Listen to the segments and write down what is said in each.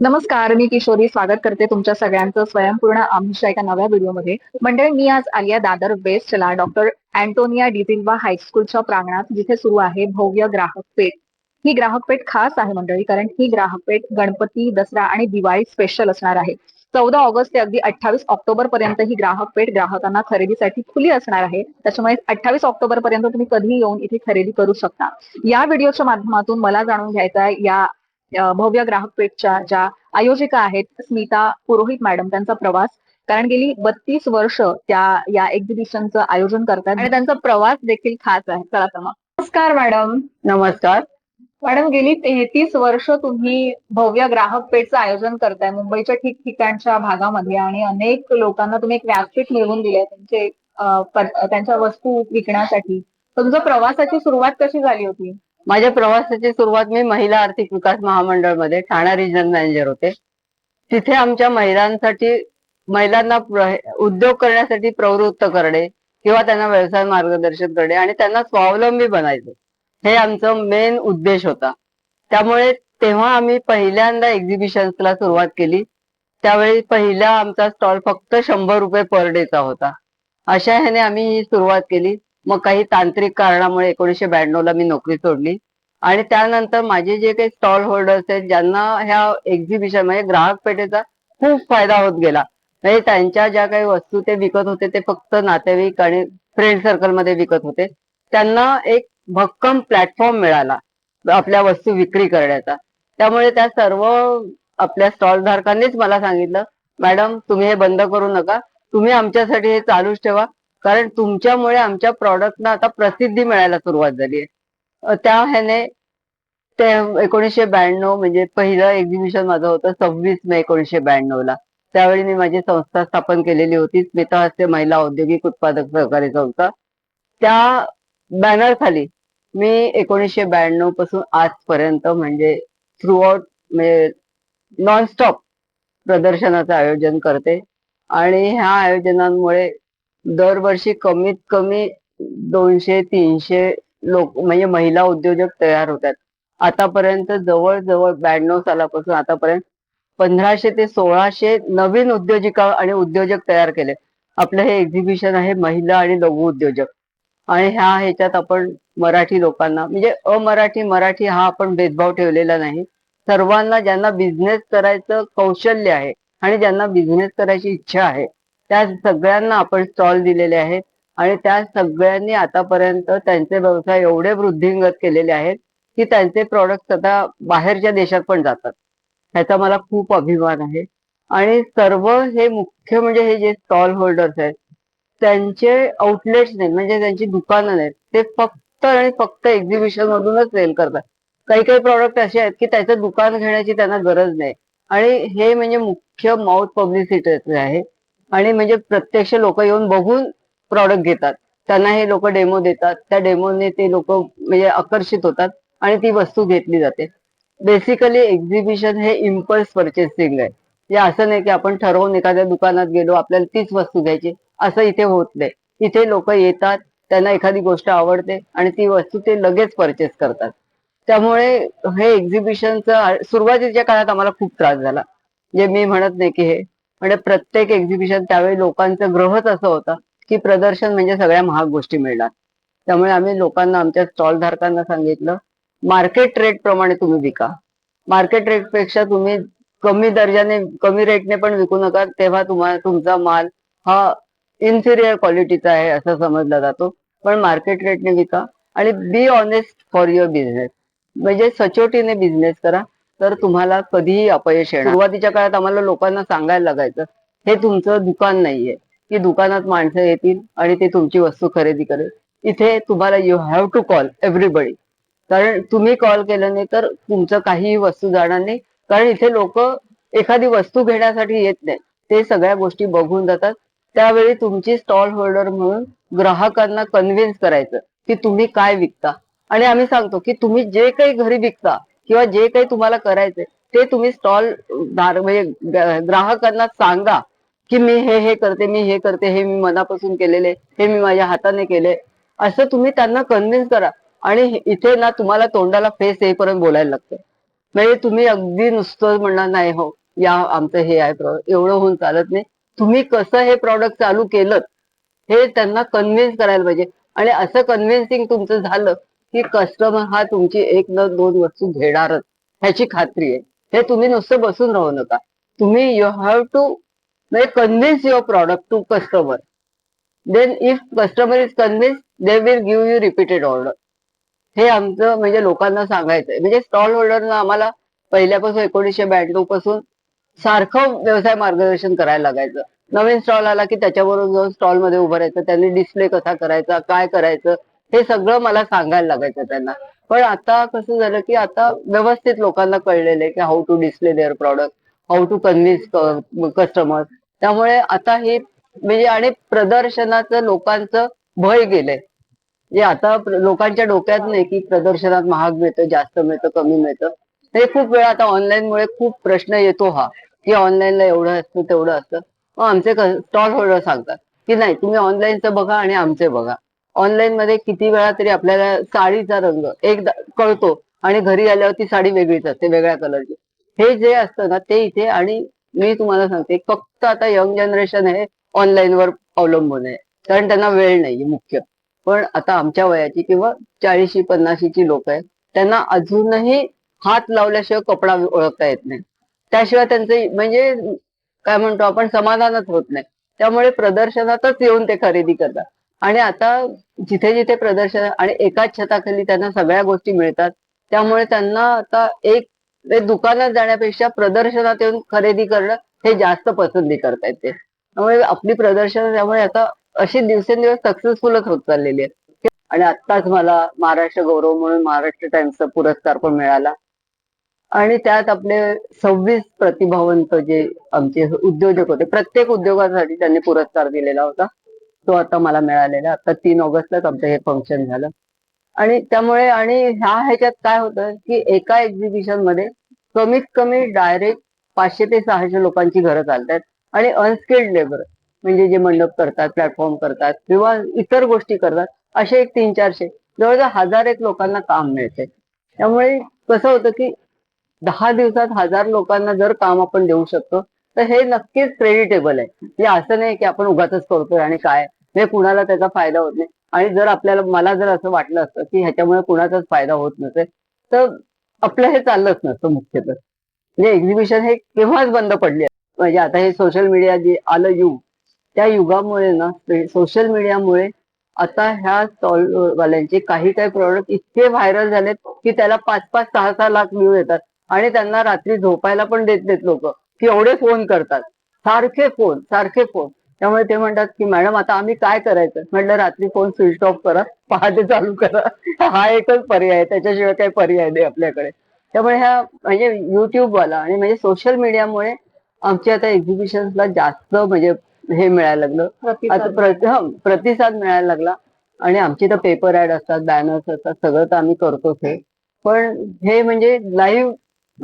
नमस्कार मी किशोरी. स्वागत करते तुमच्या सगळ्यांचं स्वयंपूर्ण आमच्या एका नव्या व्हिडिओमध्ये. मंडळी मी आज आली आहे दादर वेस्टला डॉक्टर अँटोनिया डिझिल्वा हायस्कूलच्या प्रांगणात जिथे सुरू आहे भव्य ग्राहक पेठ. ही ग्राहक पेठ खास आहे मंडळी कारण ही ग्राहक पेठ गणपती दसरा आणि दिवाळी स्पेशल असणार आहे. चौदा ऑगस्ट ते अगदी अठ्ठावीस ऑक्टोबर पर्यंत ही ग्राहक पेठ ग्राहकांना खरेदीसाठी खुली असणार आहे. त्याच्यामुळे अठ्ठावीस ऑक्टोबर पर्यंत तुम्ही कधीही येऊन इथे खरेदी करू शकता. या व्हिडिओच्या माध्यमातून मला जाणून घ्यायचं आहे या भव्य ग्राहक पेठच्या ज्या आयोजिका आहेत स्मिता पुरोहित मॅडम त्यांचा प्रवास. कारण गेली बत्तीस वर्ष त्या या एक्झिबिशनचं आयोजन करतात आणि त्यांचा प्रवास देखील खास आहे. चला तर मग. नमस्कार मॅडम. नमस्कार. मॅडम गेली तेहतीस वर्ष तुम्ही भव्य ग्राहक पेठचं आयोजन करताय मुंबईच्या ठिकठिकाणच्या भागामध्ये आणि अनेक लोकांना तुम्ही एक व्यासपीठ मिळवून दिले त्यांचे त्यांच्या वस्तू विकण्यासाठी. तुमच्या प्रवासाची सुरुवात कशी झाली होती? माझ्या प्रवासाची सुरुवात मी महिला आर्थिक विकास महामंडळमध्ये ठाणा रिजनल मॅनेजर होते. तिथे आमच्या महिलांसाठी महिलांना उद्योग करण्यासाठी प्रवृत्त करणे किंवा त्यांना व्यवसाय मार्गदर्शन करणे आणि त्यांना स्वावलंबी बनायचे. हे आमचं मेन उद्देश होता. त्यामुळे तेव्हा आम्ही पहिल्यांदा एक्झिबिशन्सला सुरुवात केली. त्यावेळी पहिला आमचा स्टॉल फक्त शंभर रुपये पर डेचा होता. अशा ह्याने आम्ही ही सुरुवात केली. मग काही तांत्रिक कारणामुळे एकोणीशे ब्याण्णव ला मी नोकरी सोडली. आणि त्यानंतर माझे जे काही स्टॉल होल्डर्स आहेत ज्यांना ह्या एक्झिबिशन म्हणजे ग्राहक पेठेचा खूप फायदा होत गेला. म्हणजे त्यांच्या ज्या काही वस्तू ते विकत होते ते फक्त नातेवाईक आणि फ्रेंड सर्कलमध्ये विकत होते. त्यांना एक भक्कम प्लॅटफॉर्म मिळाला आपल्या वस्तू विक्री करण्याचा. त्यामुळे त्या सर्व आपल्या स्टॉल धारकांनीच मला सांगितलं मॅडम तुम्ही हे बंद करू नका. तुम्ही आमच्यासाठी हे चालूच ठेवा. कारण तुमच्यामुळे आमच्या प्रॉडक्टना आता प्रसिद्धी मिळायला सुरुवात झाली आहे. त्या ह्याने ते एकोणीसशे ब्याण्णव म्हणजे पहिलं एक्झिबिशन माझं होतं सव्वीस मे एकोणीसशे ब्याण्णव ला. त्यावेळी मी माझी संस्था स्थापन केलेली होती स्मिता हस्ते महिला औद्योगिक उत्पादक सहकारी संस्था. त्या बॅनर खाली मी एकोणीसशे ब्याण्णवपासून आजपर्यंत म्हणजे थ्रूआउट म्हणजे नॉनस्टॉप प्रदर्शनाचं आयोजन करते. आणि ह्या आयोजनांमुळे दरवर्षी कमीत कमी दोनशे तीनशे लोक म्हणजे महिला उद्योजक तयार होतात. आतापर्यंत जवळजवळ ब्याण्णव सालापासून आतापर्यंत पंधराशे ते सोळाशे नवीन उद्योजिका आणि उद्योजक तयार केले. आपलं हे एक्झिबिशन आहे महिला आणि लघु उद्योजक. आणि ह्या ह्याच्यात आपण मराठी लोकांना म्हणजे अमराठी मराठी हा आपण भेदभाव ठेवलेला नाही. सर्वांना ज्यांना बिझनेस करायचं कौशल्य आहे आणि ज्यांना बिझनेस करायची इच्छा आहे त्या सगळ्यांना आपण स्टॉल दिलेले आहेत. आणि त्या सगळ्यांनी आतापर्यंत त्यांचे व्यवसाय एवढे वृद्धिंगत केलेले आहेत की त्यांचे प्रॉडक्ट आता बाहेरच्या देशात पण जातात. ह्याचा मला खूप अभिमान आहे. आणि सर्व हे मुख्य म्हणजे हे जे स्टॉल होल्डर्स आहेत त्यांचे आउटलेट्स नाही म्हणजे त्यांची दुकानं नाहीत. ते फक्त आणि फक्त एक्झिबिशन मधूनच सेल करतात. काही काही प्रॉडक्ट असे आहेत की त्याचं दुकान घेण्याची त्यांना गरज नाही. आणि हे म्हणजे मुख्य माउथ पब्लिसिटी आहे. आणि म्हणजे प्रत्यक्ष लोक येऊन बघून प्रॉडक्ट घेतात. त्यांना हे लोक डेमो देतात. त्या डेमोने ते लोक म्हणजे आकर्षित होतात आणि ती वस्तू घेतली जाते. बेसिकली एक्झिबिशन हे इम्पल्स परचेसिंग आहे. म्हणजे असं नाही की आपण ठरवून एखाद्या दुकानात गेलो आपल्याला तीच वस्तू घ्यायची. असं इथे होत नाही. इथे लोक येतात त्यांना एखादी गोष्ट आवडते आणि ती वस्तू ते लगेच परचेस करतात. त्यामुळे हे एक्झिबिशनचं सुरुवातीच्या काळात आम्हाला खूप त्रास झाला. जे मी म्हणत नाही की हे म्हणजे प्रत्येक एक्झिबिशन त्यावेळी लोकांचं ग्रहच असं होता की प्रदर्शन म्हणजे सगळ्या महाग गोष्टी मिळणार. त्यामुळे आम्ही लोकांना आमच्या स्टॉल धारकांना सांगितलं मार्केट रेट प्रमाणे तुम्ही विका. मार्केट रेटपेक्षा तुम्ही कमी दर्जाने कमी रेटने पण विकू नका तेव्हा तुम्हाला तुमचा माल हा इन्फिरियर क्वालिटीचा आहे असं समजला जातो. पण मार्केट रेटने विका. आणि be honest for your business म्हणजे सचोटीने बिझनेस करा. तर तुम्हाला कधीही अपयश येणार? सुरुवातीच्या काळात आम्हाला लोकांना सांगायला लागायचं हे तुमचं दुकान नाहीये. की दुकानात माणसं येतील आणि ते तुमची वस्तू खरेदी करेल. इथे तुम्हाला you have to call everybody कारण तुम्ही कॉल केलं नाही तर तुमचं काहीही वस्तू जाणार नाही. कारण इथे लोक एखादी वस्तू घेण्यासाठी येत नाही. ते सगळ्या गोष्टी बघून जातात. त्यावेळी तुमची स्टॉल होल्डर म्हणून ग्राहकांना कन्व्हिन्स करायचं की तुम्ही काय विकता? आणि आम्ही सांगतो की तुम्ही जे काही घरी विकता किंवा जे काही तुम्हाला करायचंय ते तुम्ही स्टॉल म्हणजे ग्राहकांना सांगा की मी हे हे करते मी हे करते हे मी मनापासून केलेले हे मी माझ्या हाताने केले. असं तुम्ही त्यांना कन्व्हिन्स करा. आणि इथे ना तुम्हाला तोंडाला फेस येईपर्यंत बोलायला लागतं. म्हणजे तुम्ही अगदी नुसतं म्हणणार नाही हो या आमचं हे आहे प्रॉडक्ट एवढं होऊन चालत नाही. तुम्ही कसं हे प्रॉडक्ट चालू केलं हे त्यांना कन्व्हिन्स करायला पाहिजे. आणि असं कन्व्हिन्सिंग तुमचं झालं की कस्टमर हा तुमची एक न दोन वस्तू घेणारच. ह्याची खात्री आहे. हे तुम्ही नुसतं बसून राहू नका. तुम्ही यू हॅव टू म्हणजे convince your product to customer then if customer is convince they will give you repeated order हे आमचं म्हणजे लोकांना सांगायचंय. म्हणजे स्टॉल होल्डरना आम्हाला पहिल्यापासून एकोणीसशे ब्याण्णवपासून सारखं व्यवसाय मार्गदर्शन करायला लागायचं. नवीन स्टॉल आला की त्याच्याबरोबर जाऊन स्टॉलमध्ये उभं राहायचं. त्यांनी डिस्प्ले कसा करायचा काय करायचं हे सगळं मला सांगायला लागायचं त्यांना. पण आता कसं झालं की आता व्यवस्थित लोकांना कळलेलं आहे की how to display their product how to convince customer त्यामुळे आता हे म्हणजे आणि प्रदर्शनाचं लोकांचं भय गेलंय. जे आता लोकांच्या डोक्यात नाही की प्रदर्शनात महाग मिळतं जास्त मिळतं कमी मिळतं. हे खूप वेळा आता ऑनलाईन मुळे खूप प्रश्न येतो हा की ऑनलाईनला एवढं असतं तेवढं असतं. मग आमचे स्टॉल होल्डर सांगतात की नाही तुम्ही ऑनलाईनचं बघा आणि आमचे बघा. ऑनलाईन मध्ये किती वेळा तरी आपल्याला साडीचा रंग एक कळतो आणि घरी आल्यावर ती साडी वेगळीच असते वेगळ्या कलरची हे जे असतं ना ते इथे आणि मी तुम्हाला सांगते फक्त आता यंग जनरेशन हे ऑनलाईन वर अवलंबून आहे. कारण त्यांना वेळ नाही मुख्य. पण आता आमच्या वयाची किंवा चाळीशी पन्नाशीची लोक आहेत त्यांना अजूनही हात लावल्याशिवाय कपडा ओळखता येत नाही. त्याशिवाय त्यांचं म्हणजे काय म्हणतो आपण समाधानच होत नाही. त्यामुळे प्रदर्शनातच येऊन ते खरेदी करतात. आणि आता जिथे जिथे प्रदर्शन आणि एकाच छताखाली त्यांना सगळ्या गोष्टी मिळतात त्यामुळे त्यांना आता एक ते दुकानात जाण्यापेक्षा प्रदर्शनात येऊन खरेदी करणं हे जास्त पसंती करतायत ते त्यामुळे आपली प्रदर्शन त्यामुळे आता अशी दिवसेंदिवस सक्सेसफुलच होत चाललेली आहे आणि आत्ताच मला महाराष्ट्र गौरव म्हणून महाराष्ट्र टाइम्सचा पुरस्कार पण मिळाला. आणि त्यात आपले सव्वीस प्रतिभावंत जे आमचे उद्योजक होते प्रत्येक उद्योगासाठी त्यांनी पुरस्कार दिलेला होता. तो आता मला मिळालेला. आता तीन ऑगस्टलाच आमचं हे फंक्शन झालं. आणि त्यामुळे आणि ह्या ह्याच्यात काय होतं की एका एक्झिबिशनमध्ये कमीत कमी डायरेक्ट पाचशे ते सहाशे लोकांची घरं चालतात. आणि अनस्किल्ड लेबर म्हणजे जे मंडप करतात प्लॅटफॉर्म करतात किंवा इतर गोष्टी करतात असे एक तीन चारशे जवळजवळ हजार एक लोकांना काम मिळते. त्यामुळे कसं होतं की दहा दिवसात हजार लोकांना जर काम आपण देऊ शकतो तर हे नक्कीच क्रेडिटेबल आहे. म्हणजे असं नाही की आपण उगाच करतोय आणि काय? हे कुणाला त्याचा फायदा होत नाही. आणि जर आपल्याला मला जर असं वाटलं असतं की ह्याच्यामुळे कुणाचाच फायदा होत नसेल तर आपलं हे चाललंच नसतं मुख्यतः. म्हणजे एक्झिबिशन हे केव्हाच बंद पडले म्हणजे आता हे सोशल मीडिया जे आलं युग त्या युगामुळे ना सोशल मीडियामुळे आता ह्या स्टॉलवाल्यांचे काही काही प्रॉडक्ट इतके व्हायरल झालेत की त्याला पाच पाच सहा सहा लाख व्ह्यू येतात. आणि त्यांना रात्री झोपायला पण देत नाहीत लोक. की एवढे फोन करतात. सारखे फोन सारखे फोन त्यामुळे ते म्हणतात की मॅडम आता आम्ही काय करायचं? म्हटलं रात्री फोन स्विच ऑफ करा पहाटे चालू करा. हा एकच पर्याय आहे. त्याच्याशिवाय काही पर्याय नाही आपल्याकडे. त्यामुळे ह्या म्हणजे युट्यूब वाला आणि म्हणजे सोशल मीडियामुळे आमच्या आता एक्झिबिशन्सला जास्त म्हणजे हे मिळायला लागलं. आता हं, प्रतिसाद मिळायला लागला. आणि आमची तर पेपर ऍड असतात बॅनर्स असतात सगळं तर आम्ही करतोच हे. पण हे म्हणजे लाईव्ह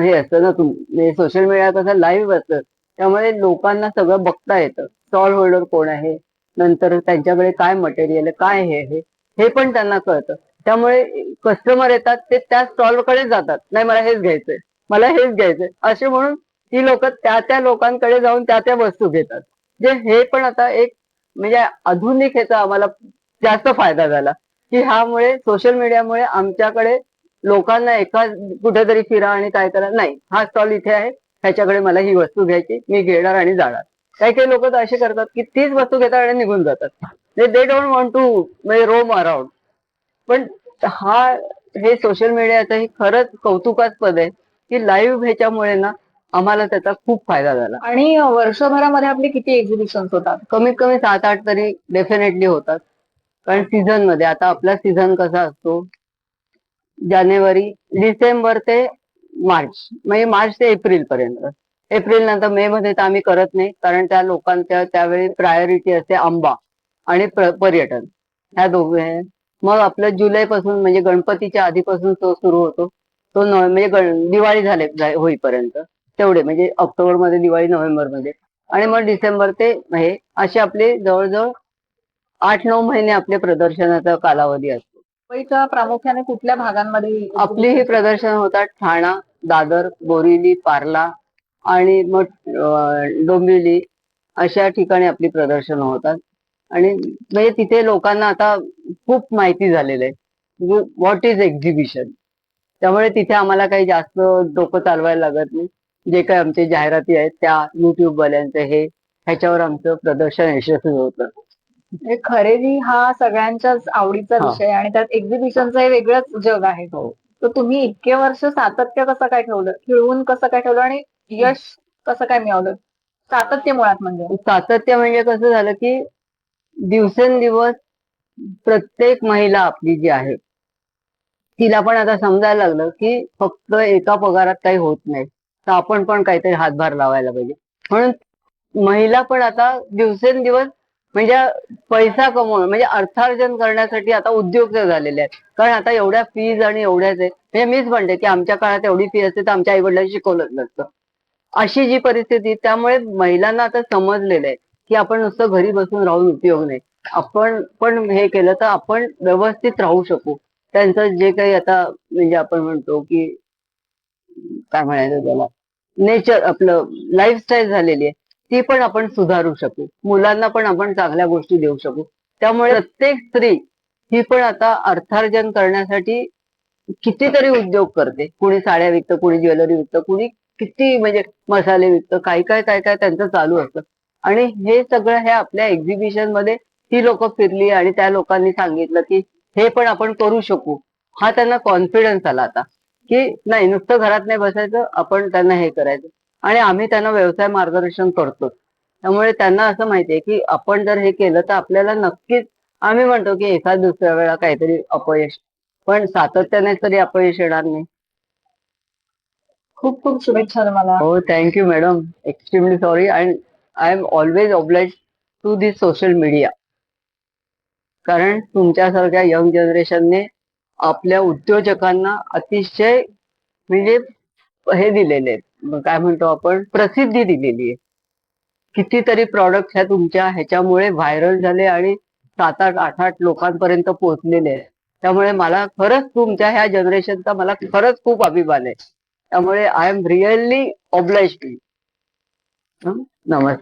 हे असतं ना तुम्ही सोशल मीडिया कसं लाईव्ह असतं. त्यामुळे लोकांना सगळं बघता येतं. स्टॉल होल्डर कोण आहे? नंतर त्यांच्याकडे काय मटेरियल आहे? काय हे आहे? हे पण त्यांना कळतं. त्यामुळे कस्टमर येतात ते त्या स्टॉलकडे जातात. नाही मला हेच घ्यायचंय. मला हेच घ्यायचंय. असे म्हणून ती लोक त्या त्या लोकांकडे जाऊन त्या त्या वस्तू घेतात. जे हे पण आता एक म्हणजे आधुनिक ह्याचा आम्हाला जास्त फायदा झाला. की ह्यामुळे सोशल मीडियामुळे आमच्याकडे लोकांना एका कुठेतरी फिरा आणि काय करा. नाही हा स्टॉल इथे आहे. ह्याच्याकडे मला ही वस्तू घ्यायची. मी घेणार आणि जाणार. काही काही लोक तर असे करतात की तीच वस्तू घेतात आणि निघून जातात. दे डोंट वॉन्ट टू म्हणजे रोम अराउंड पण हा हे सोशल मीडियाचं हे खरंच कौतुकास्पद आहे की लाईव्ह ह्याच्यामुळे ना आम्हाला त्याचा खूप फायदा झाला. आणि वर्षभरामध्ये आपले किती एक्झिबिशन होतात? कमीत कमी सात आठ तरी डेफिनेटली होतात. कारण सीझनमध्ये आता आपला सीझन कसा असतो? जानेवारी डिसेंबर ते मार्च. म्हणजे मार्च ते एप्रिल पर्यंत. एप्रिल नंतर मे मध्ये तर आम्ही करत नाही कारण त्या लोकांच्या त्यावेळी प्रायोरिटी असते आंबा आणि पर्यटन. ह्या दोघे. मग आपलं जुलै पासून म्हणजे गणपतीच्या आधीपासून तो सुरू होतो. तो म्हणजे गण- दिवाळी झाले होईपर्यंत. तेवढे म्हणजे ऑक्टोबरमध्ये दिवाळी नोव्हेंबरमध्ये आणि मग डिसेंबर ते हे असे आपले जवळजवळ आठ नऊ महिने आपले प्रदर्शनाचा कालावधी असतो. मुंबईच्या प्रामुख्याने कुठल्या भागांमध्ये आपली ही प्रदर्शन होतात ठाणा दादर बोरिवली पार्ला आणि मग डोंबिवली अशा ठिकाणी आपली प्रदर्शन होतात. आणि म्हणजे तिथे लोकांना आता खूप माहिती झालेलं आहे. व्हॉट इज एक्झिबिशन त्यामुळे तिथे आम्हाला काही जास्त डोकं चालवायला लागत नाही. जे काही आमचे जाहिराती आहेत त्या युट्यूबवाल्यांचं हे ह्याच्यावर आमचं प्रदर्शन यशस्वी होतं. म्हणजे खरेदी हा सगळ्यांच्याच आवडीचा हा. विषय आहे आणि त्यात एक्झिबिशनचं हे वेगळंच जग आहे. हो. तर तुम्ही इतके वर्ष सातत्य कसं काय ठेवलं? खिळवून कसं काय ठेवलं आणि यश कसं काय मिळवलं? सातत्य मुळात म्हणजे. सातत्य म्हणजे कसं झालं की दिवसेंदिवस प्रत्येक महिला आपली जी आहे तिला पण आता समजायला लागलं की फक्त एका पगारात काही होत नाही. तर आपण पण काहीतरी हातभार लावायला पाहिजे. म्हणून महिला पण आता दिवसेंदिवस म्हणजे पैसा कमवणं म्हणजे अर्थार्जन करण्यासाठी आता उद्योग झालेले आहेत. कारण आता एवढ्या फीज आणि एवढ्याच आहेत. म्हणजे मीच म्हणते की आमच्या काळात एवढी फी असते तर आमच्या आई वडिलांनी शिकवलंच नसतं. अशी जी परिस्थिती त्यामुळे महिलांना आता समजलेलं आहे की आपण नुसतं घरी बसून राहून उपयोग नाही. आपण पण हे केलं तर आपण व्यवस्थित राहू शकू. त्यांचं जे काही आता म्हणजे आपण म्हणतो की काय म्हणायचं त्याला? नेचर आपलं लाईफस्टाईल झालेली आहे. ती पण आपण सुधारू शकू. मुलांना पण आपण चांगल्या गोष्टी देऊ शकू. त्यामुळे प्रत्येक स्त्री ही पण आता अर्थार्जन करण्यासाठी कितीतरी उद्योग करते. कुणी साड्या विकतं कुणी ज्वेलरी विकतं कुणी किती म्हणजे मसाले विकतं काही काय काय काय त्यांचं चालू असतं. आणि हे सगळं हे आपल्या एक्झिबिशनमध्ये ती लोक फिरली आणि त्या लोकांनी सांगितलं की हे पण आपण करू शकू. हा त्यांना कॉन्फिडन्स आला आता. की नाही नुसतं घरात नाही बसायचं आपण त्यांना हे करायचं. आणि आम्ही त्यांना व्यवसाय मार्गदर्शन करतो त्यामुळे त्यांना असं माहितीये की आपण जर हे केलं तर आपल्याला नक्कीच आम्ही म्हणतो की एखाद दुसऱ्या वेळा काहीतरी अपयश. पण सातत्याने तरी अपयश येणार नाही. खूप खूप शुभेच्छा तुम्हाला. हो thank you madam extremely sorry and I am always oblige to this social media कारण तुमच्यासारख्या यंग जनरेशनने आपल्या उद्योजकांना अतिशय म्हणजे हे दिलेले आहेत. काय म्हणतो आपण? प्रसिद्धी दिलेली आहे कितीतरी प्रॉडक्ट ह्या तुमच्या ह्याच्यामुळे व्हायरल झाले आणि सात आठ आठ आठ लोकांपर्यंत पोहोचलेले आहेत. त्यामुळे मला खरंच तुमच्या ह्या जनरेशनचा मला खरंच खूप अभिमान आहे. त्यामुळे I am really oblige to Namaste